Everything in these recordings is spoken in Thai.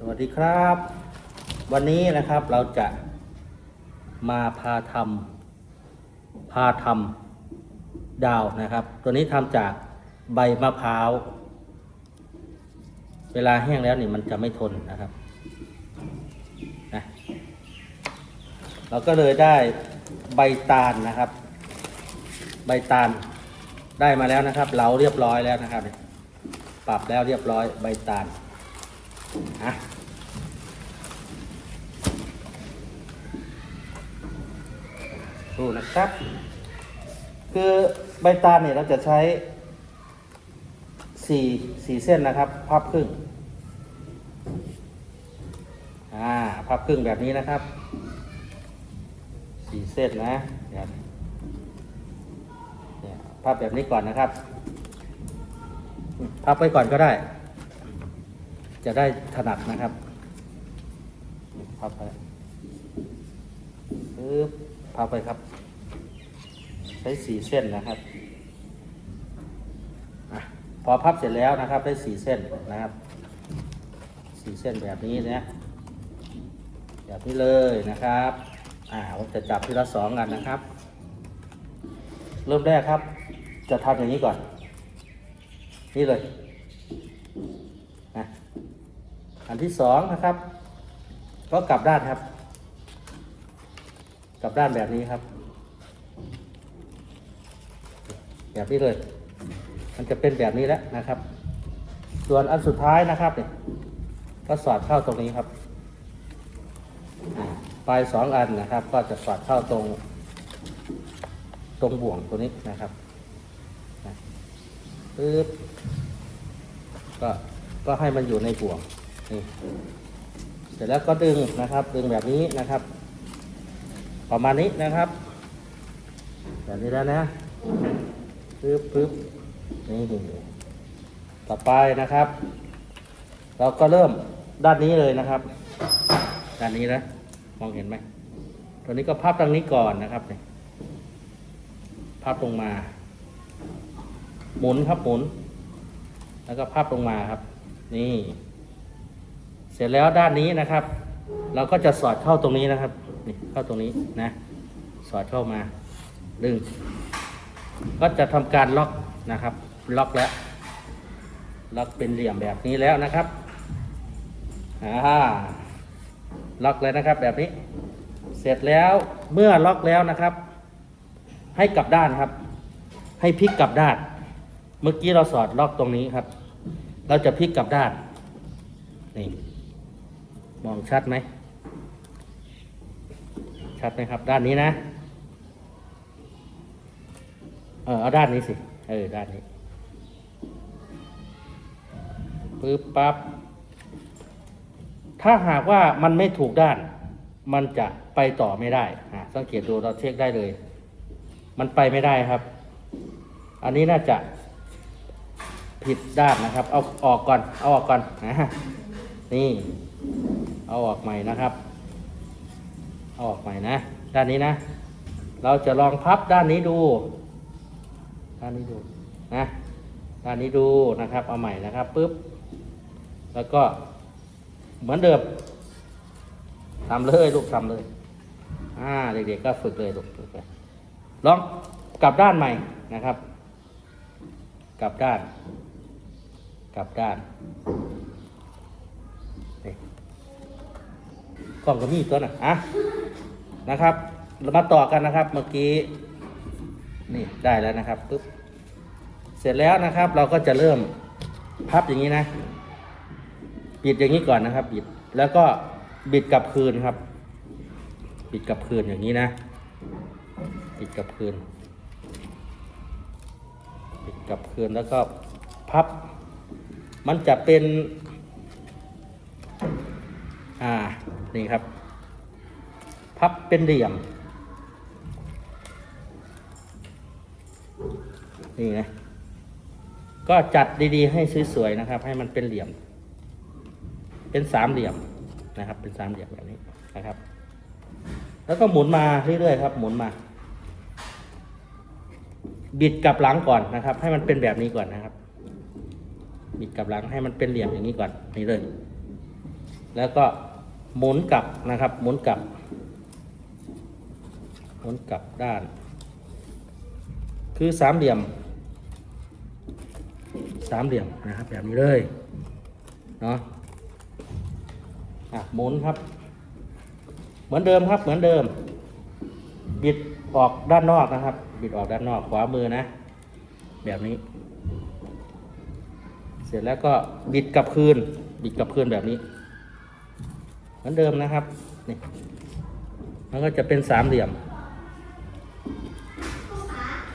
สวัสดีครับ วันนี้นะครับเราจะมาพาทำพาทำดาวนะครับ ตัวนี้ทำจากใบมะพร้าว เวลาแห้งแล้วนี่มันจะไม่ทนนะครับนะเราก็เลยได้ใบตาลนะครับ ใบตาลได้มาแล้วนะครับเหลาเรียบร้อยแล้วนะครับ ปรับแล้วเรียบร้อยใบตาล อะดูนะครับ คือใบตาลเนี่ยเราจะใช้สี่สี่เส้นนะครับพับครึ่งอ่าพับครึ่งแบบนี้นะครับสี่เส้นนะเนี่ยพับแบบนี้ก่อนนะครับ พับไว้ก่อนก็ได้ จะได้ถนัดนะครับพับไปปึ๊บพับไปครับ ใช้สีเส้นนะครับอพอพับเสร็จแล้วนะครับ ได้สีเส้นนะครับ สีเส้นแบบนี้นะแบบนี้เลยนะครับอ่าผมจะจับทีละสองกันนะครับ เริ่มแรกครับ จะทำอย่างนี้ก่อน นี่เลยนะ อันที่สองนะครับ ก็กลับด้านครับ กลับด้านแบบนี้ครับ แบบนี้เลย มันจะเป็นแบบนี้แล้วนะครับ ส่วนอันสุดท้ายนะครับเนี่ยก็สอดเข้าตรงนี้ครับปลายสองอันนะครับ ก็จะสอดเข้าตรง ตรงบ่วงตัวนี้นะครับปึ๊บก็ก็ให้มันอยู่ในบ่วง นี่เสร็จแล้วก็ดึงนะครับ ดึงแบบนี้นะครับ ประมาณนี้นะครับ แบบนี้แล้วนะปึ๊บปึ๊บนี่ต่อไปนะครับ เราก็เริ่มด้านนี้เลยนะครับ ด้านนี้นะมองเห็นไหมตัวนี้ก็พับตรงนี้ก่อนนะครับนี่พับลงมา หมุนครับหมุน แล้วก็พับลงมาครับ นี่ สร็จแล้วด้านนี้นะครับ เราก็จะสอดเข้าตรงนี้นะครับนี่เข้าตรงนี้นะ สอดเข้ามาดึง ก็จะทำการล็อกนะครับ ล็อกแล้วล็อกเป็นเหลี่ยมแบบนี้แล้วนะครับอ่าล็อกเลยนะครับแบบนี้ เสร็จแล้วเมื่อล็อกแล้วนะครับ ให้กลับด้านครับ ให้พลิกกลับด้าน เมื่อกี้เราสอดล็อกตรงนี้ครับ เราจะพลิกกลับด้านนี่ มองชัดไหม ชัดไหมครับ ด้านนี้นะ เออเอาด้านนี้สิ เออ ด้านนี้ปึ๊บปั๊บ ถ้าหากว่ามันไม่ถูกด้าน มันจะไปต่อไม่ได้ะสังเกตดูเราเช็คได้เลย มันไปไม่ได้ครับ อันนี้น่าจะผิดด้านนะครับ เอาออกก่อน เอาออกก่อนนะนี่ เอาออกใหม่นะครับ เอาออกใหม่นะ ด้านนี้นะ เราจะลองพับด้านนี้ดู ด้านนี้ดูนะ ด้านนี้ดูนะครับ เอาใหม่นะครับปุ๊บ แล้วก็เหมือนเดิมทำเลยลูกทำเลย อ่าเด็กๆก็ฝึกเลยลูกฝึกไปลองกลับด้านใหม่นะครับ กลับด้าน กลับด้าน กล้องก็มีตัวน่ะอะนะครับเรามาต่อกันนะครับ เมื่อกี้นี่ได้แล้วนะครับปุ๊บเสร็จแล้วนะครับ เราก็จะเริ่มพับอย่างนี้นะปิดอย่างนี้ก่อนนะครับ บิดแล้วก็บิดกลับคืนครับ บิดกลับคืนอย่างนี้นะ บิดกลับคืนปิดกลับคืนแล้วก็พับ มันจะเป็น อ่า นี่ครับ พับเป็นเหลี่ยม นี่นะก็จัดดีๆ ให้สวยๆนะครับ ให้มันเป็นเหลี่ยม เป็นสามเหลี่ยมนะครับ เป็นสามเหลี่ยมแบบนี้นะครับ แล้วก็หมุนมาเรื่อยๆครับ หมุนมา บิดกลับหลังก่อนนะครับ ให้มันเป็นแบบนี้ก่อนนะครับ บิดกลับหลังให้มันเป็นเหลี่ยมอย่างนี้ก่อนนี่เลย แล้วก็ หมุนกลับนะครับ หมุนกลับ หมุนกลับด้าน คือสามเหลี่ยม สามเหลี่ยมนะครับ แบบนี้เลยเนาะอะหมุนครับ เหมือนเดิมครับเหมือนเดิม บิดออกด้านนอกนะครับ บิดออกด้านนอกขวามือนะ แบบนี้ เสร็จแล้วก็บิดกลับคืน บิดกลับคืนแบบนี้ มือนเดิมนะครับนี่มันก็จะเป็นสามเหลี่ยม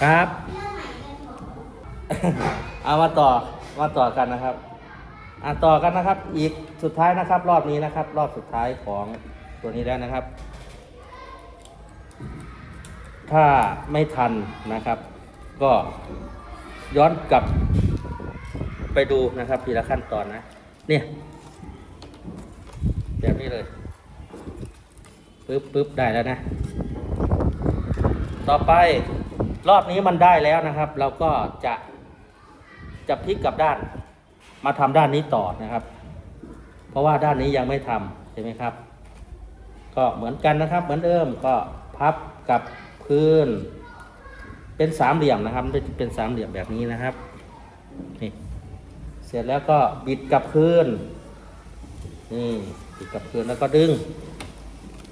ครับเอามาต่อมาต่อกันนะครับอะต่อกันนะครับ อีกสุดท้ายนะครับ รอบนี้นะครับ รอบสุดท้ายของตัวนี้แล้วนะครับ ถ้าไม่ทันนะครับ ก็ย้อนกลับไปดูนะครับทีละขั้นตอนนะ เนี่ย แบบนี้เลยปึ๊บปึ๊บได้แล้วนะ ต่อไปรอบนี้มันได้แล้วนะครับ เราก็จะจะพลิกกลับด้าน มาทำด้านนี้ต่อนะครับ เพราะว่าด้านนี้ยังไม่ทำใช่ไหมครับ ก็เหมือนกันนะครับ เหมือนเดิมก็พับกับพื้น เป็นสามเหลี่ยมนะครับ เป็นสามเหลี่ยมแบบนี้นะครับนี่เสร็จแล้วก็บิดกับพื้นนี่ บิดกับพื้นแล้วก็ดึง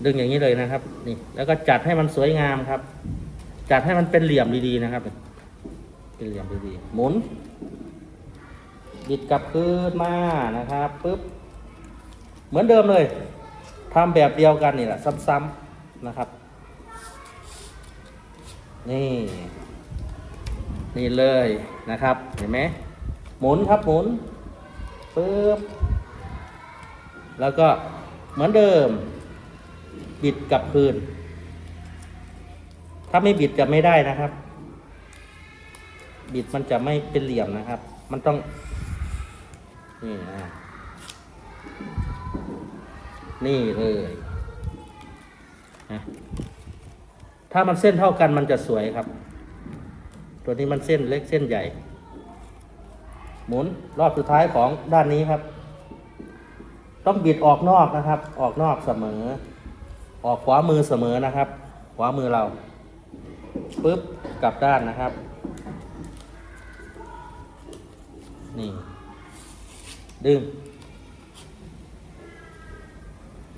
ดึงอย่างนี้เลยนะครับ นี่ แล้วก็จัดให้มันสวยงามครับ จัดให้มันเป็นเหลี่ยมดีๆนะครับ เป็นเหลี่ยมดีๆหมุนบิดกลับคืนมานะครับปุ๊บเหมือนเดิมเลยทำแบบเดียวกันนี่แหละ ซ้ำๆนะครับ นี่ นี่เลยนะครับ เห็นไหมหมุนครับหมุนปุ๊บ แล้วก็เหมือนเดิม บิดกลับคืน ถ้าไม่บิดจะไม่ได้นะครับ บิดมันจะไม่เป็นเหลี่ยมนะครับ มันต้อง นี่นะนี่เลยนะถ้ามันเส้นเท่ากันมันจะสวยครับ ตัวนี้มันเส้นเล็กเส้นใหญ่ หมุนรอบสุดท้ายของด้านนี้ครับ ต้องบิดออกนอกนะครับ ออกนอกเสมอ ออกขวามือเสมอนะครับ ขวามือเราปุ๊บกลับด้านนะครับ นี่ ดึง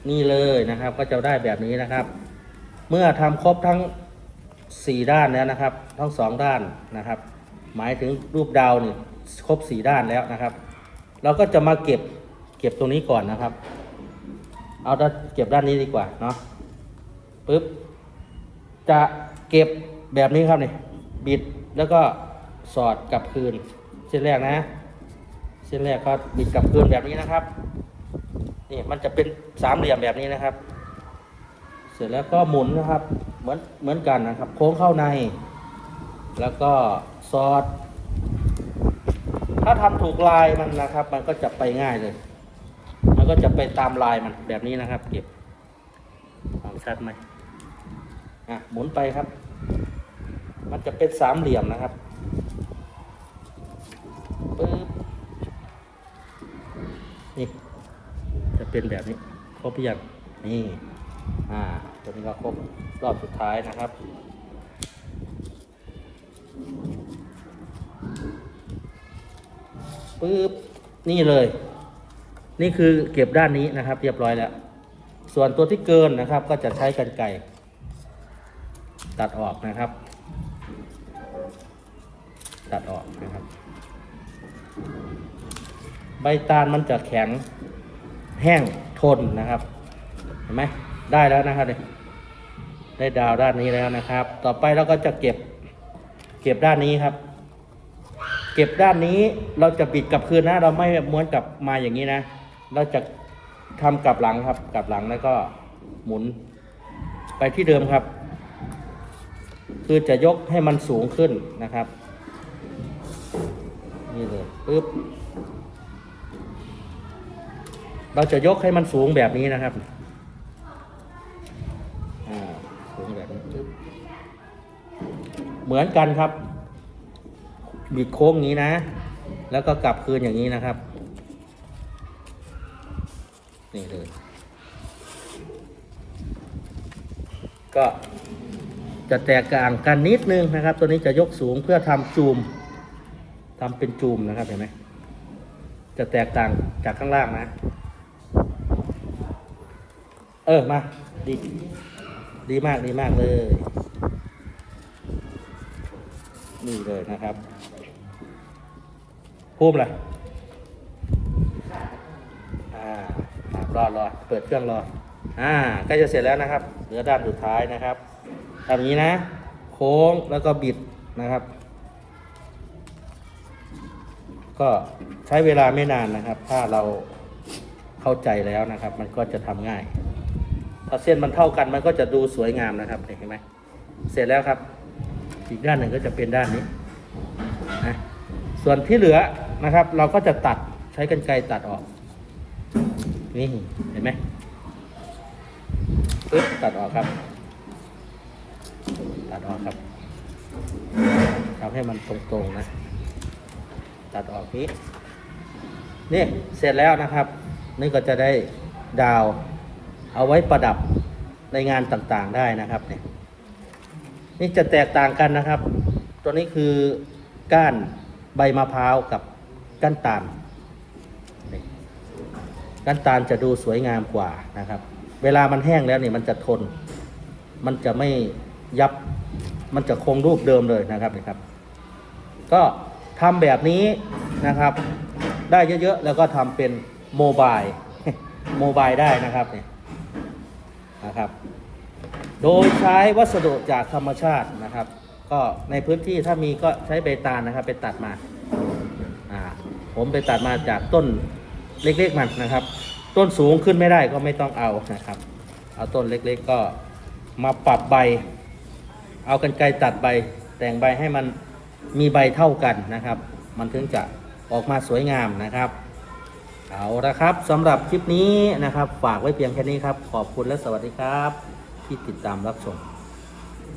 นี่เลยนะครับ ก็จะได้แบบนี้นะครับ เมื่อทำครบทั้งสี่ด้านแล้วนะครับ ทั้งสองด้านนะครับ หมายถึงรูปดาวนี่ครบสี่ด้านแล้วนะครับ เราก็จะมาเก็บ เก็บตรงนี้ก่อนนะครับ เอาเก็บด้านนี้ดีกว่าเนาะปึ๊บจะเก็บแบบนี้ครับนี่บิดแล้วก็สอดกลับคืน เส้นแรกนะ เส้นแรกก็บิดกลับคืนแบบนี้นะครับนี่มันจะเป็นสามเหลี่ยมแบบนี้นะครับ เสร็จแล้วก็หมุนนะครับ เหมือนเหมือนกันนะครับ โค้งเข้าใน แล้วก็สอด ถ้าทำถูกลายมันนะครับ มันก็จะไปง่ายเลย มันก็จะไปตามลายมันแบบนี้นะครับ เก็บมองชัดไหมอะหมุนไปครับ มันจะเป็นสามเหลี่ยมนะครับปึ๊บนี่จะเป็นแบบนี้ครบหรือยังนี่ อ่า ตัวนี้ก็ครบรอบสุดท้ายนะครับปึ๊บนี่เลย นี่คือเก็บด้านนี้นะครับ เรียบร้อยแล้ว ส่วนตัวที่เกินนะครับ ก็จะใช้กันไก่ตัดออกนะครับ ตัดออกนะครับ ใบตาลมันจะแข็งแห้งทนนะครับ เห็นไหมได้แล้วนะครับเนี่ยได้ดาวด้านนี้แล้วนะครับ ต่อไปเราก็จะเก็บเก็บด้านนี้ครับ เก็บด้านนี้เราจะปิดกลับคืนนะ เราไม่ม้วนกลับมาอย่างนี้นะ เราจะทำกลับหลังครับ กลับหลังแล้วก็หมุน ไปที่เดิมครับ คือจะยกให้มันสูงขึ้นนะครับ นี่เลยปึ๊บเราจะยกให้มันสูงแบบนี้นะครับอ่าสูงแบบนี้ปึ๊บเหมือนกันครับบิดโค้งนี้นะ แล้วก็กลับคืนอย่างนี้นะครับ นี่เลย ก็จะแตกต่างกันนิดนึงนะครับ ตัวนี้จะยกสูงเพื่อทำจูมทำเป็นจูมนะครับเห็นไหมจะแตกต่างจากข้างล่างนะ เออมาดีดีมากดีมากเลย นี่เลยนะครับพูมเลยอ่าค รอรอเปิดเครื่องรออ่าใกล้จะเสร็จแล้วนะครับ เหลือด้านสุดท้ายนะครับทำอย่างนี้นะ โค้งแล้วก็บิดนะครับ ก็ใช้เวลาไม่นานนะครับ ถ้าเราเข้าใจแล้วนะครับ มันก็จะทำง่ายถ้าเส้นมันเท่ากันมันก็จะดูสวยงามนะครับเห็นไหมเสร็จแล้วครับ อีกด้านหนึ่งก็จะเป็นด้านนี้นะส่วนที่เหลือนะครับ เราก็จะตัดใช้กรรไกรตัดออก นี่เห็นไหมปึ๊บตัดออกครับ ตัดออกครับทำให้มันตรงๆนะ ตัดออกนี้นี่เสร็จแล้วนะครับ นี่ก็จะได้ดาว เอาไว้ประดับในงานต่างๆได้นะครับเนี่ยนี่จะแตกต่างกันนะครับ ตัวนี้คือก้านใบมะพร้าวกับก้านตาล ก้านตาลจะดูสวยงามกว่านะครับ เวลามันแห้งแล้วเนี่ยมันจะทน มันจะไม่ยับ มันจะคงรูปเดิมเลยนะครับนี่ครับ ก็ทำแบบนี้นะครับ ได้เยอะๆ แล้วก็ทำเป็นโมบายโมบายได้นะครับเนี่ยนะครับ โดยใช้วัสดุจากธรรมชาตินะครับ ก็ในพื้นที่ถ้ามีก็ใช้ใบตาลนะครับ ไปตัดมา อ่า ผมไปตัดมาจากต้น เล็กๆมันนะครับ ต้นสูงขึ้นไม่ได้ก็ไม่ต้องเอานะครับ เอาต้นเล็กๆก็มาปรับใบ เอากันไกรตัดใบ แต่งใบให้มันมีใบเท่ากันนะครับ มันถึงจะออกมาสวยงามนะครับ เอาละครับสำหรับคลิปนี้นะครับ ฝากไว้เพียงแค่นี้ครับ ขอบคุณและสวัสดีครับ ที่ติดตามรับชม